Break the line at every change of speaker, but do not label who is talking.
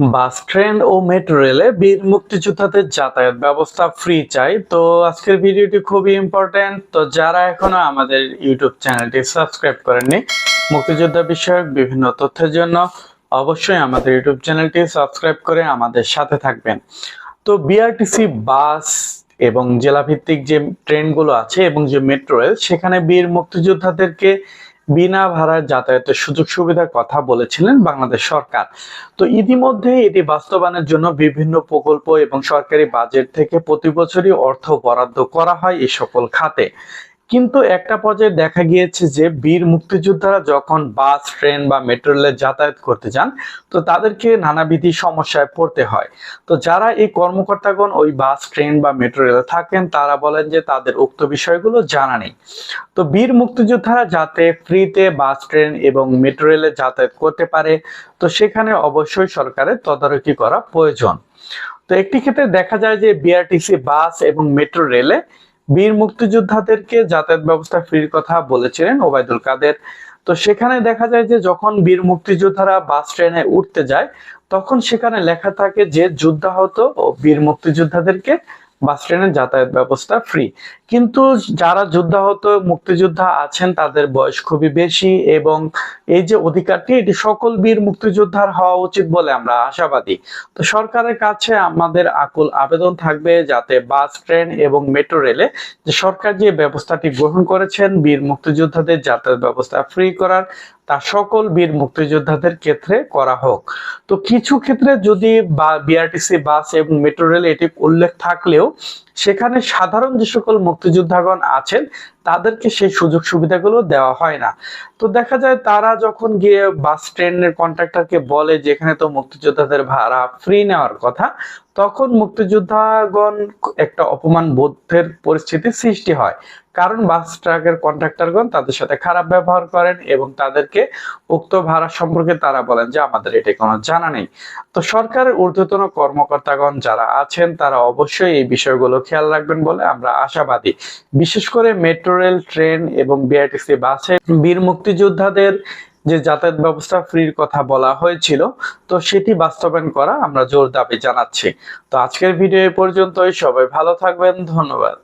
বাস, train ও metro রেলে বীর মুক্তিযোদ্ধাদের যাতায়াত ব্যবস্থা ফ্রি চাই। তো আজকের ভিডিওটি খুবই ইম্পর্টেন্ট তো যারা এখনও আমাদের ইউটিউব চ্যানেলটি সাবস্ক্রাইব করেননি, মুক্তিযোদ্ধা বিষয়ক বিভিন্ন তথ্যের জন্য অবশ্যই আমাদের ইউটিউব চ্যানেলটি সাবস্ক্রাইব করে আমাদের সাথে থাকবেন। তো বিআরটিসি বাস এবং জেলাভিত্তিক যে ট্রেনগুলো আছে এবং যে মেট্রো রেল সেখানে বীর মুক্তিযোদ্ধাদেরকে বিনা ভাড়ার যাতায়াতের সুযোগ সুবিধার কথা বলেছিলেন বাংলাদেশ সরকার। তো ইতিমধ্যে এটি বাস্তবায়নের জন্য বিভিন্ন প্রকল্প এবং সরকারি বাজেট থেকে প্রতি বছরই অর্থ বরাদ্দ করা হয় এই সকল খাতে। কিন্তু একটা পর্যায়ে দেখা গিয়েছে যে বীর মুক্তিযোদ্ধারা যখন বাস, ট্রেন বা মেট্রো রেলে যাতায়াত করতে যান, তো তাদেরকে নানাবিধি সমস্যায় পড়তে হয়। তো যারা এই কর্মকর্তাগণ ওই বাস, ট্রেন বা মেট্রো রেলে থাকেন, তারা বলেন যে তাদের উক্ত বিষয়গুলো জানা নেই। তো বীর মুক্তিযোদ্ধারা যাতে ফ্রিতে বাস, ট্রেন এবং মেট্রো রেলে যাতায়াত করতে পারে, তো সেখানে অবশ্যই সরকারের তদারকি করা প্রয়োজন। তো একটি ক্ষেত্রে দেখা যায় যে বিআরটিসি বাস এবং মেট্রো রেলে বীর মুক্তিযোদ্ধাদেরকে যাতায়াত ব্যবস্থা ফ্রির কথা বলেছিলেন ওবায়দুল কাদের। তো সেখানে দেখা যায় যে যখন বীর মুক্তিযোদ্ধারা বাস ট্রেনে উঠতে যায়, তখন সেখানে লেখা থাকে যে যুদ্ধাহত ও বীর মুক্তিযোদ্ধাদেরকে বাস ট্রেনের যাতায়াত ব্যবস্থা ফ্রি কিন্তু যারা যুদ্ধাহত, মুক্তিযোদ্ধা আছেন, তাদের বয়স খুবই বেশি এবং এই যে অধিকারটি, এটি সকল বীর মুক্তিযোদ্ধার হওয়া উচিত বলে আমরা আশাবাদী। তো সরকারের কাছে আমাদের আকুল আবেদন থাকবে যাতে বাস, ট্রেন এবং মেট্রো রেলে যে সরকার যে ব্যবস্থাটি গ্রহণ করেছেন, বীর মুক্তিযোদ্ধাদের যাতায়াত ব্যবস্থা ফ্রি করার, তা সকল বীর মুক্তিযোদ্ধাদের ক্ষেত্রে করা হোক। তো কিছু ক্ষেত্রে যদি বিআরটিসি বাস এবং মেট্রো রেল এটি উল্লেখ থাকলেও সেখানে সাধারণ যে সকল মুক্তিযোদ্ধাগণ আছেন তাদেরকে সেই সুযোগ সুবিধাগুলো দেওয়া হয় না। তো দেখা যায় তারা যখন গিয়ে বাস ট্রেনের কন্ট্রাক্টরকে বলে যে, এখানে তো মুক্তিযোদ্ধাদের ভাড়া ফ্রি নেওয়ার কথা, তখন মুক্তিযোদ্ধাগণ একটা অপমান বোধের পরিস্থিতির সৃষ্টি হয়। কারণ বাস ট্রাকের কন্ট্রাক্টরগণ তাদের সাথে খারাপ ব্যবহার করেন এবং তাদেরকে উক্ত ভাড়া সম্পর্কে তারা বলেন যে, আমাদের এটা কোনো জানা নেই। তো সরকারের ঊর্ধ্বতন কর্মকর্তাগণ যারা আছেন, তারা অবশ্যই এই বিষয়গুলো খেয়াল রাখবেন বলে আমরা আশাবাদী। বিশেষ করে মেট্রো রেল ট্রেন এবং বিআরটিসি বাসে বীর মুক্তিযোদ্ধাদের যে যাতায়াত ব্যবস্থা ফ্রির কথা বলা হয়েছিল, তো সেটি বাস্তবায়ন করা আমরা জোর দাবি জানাচ্ছি। তো আজকের ভিডিও এ পর্যন্তই। সবাই ভালো থাকবেন। ধন্যবাদ।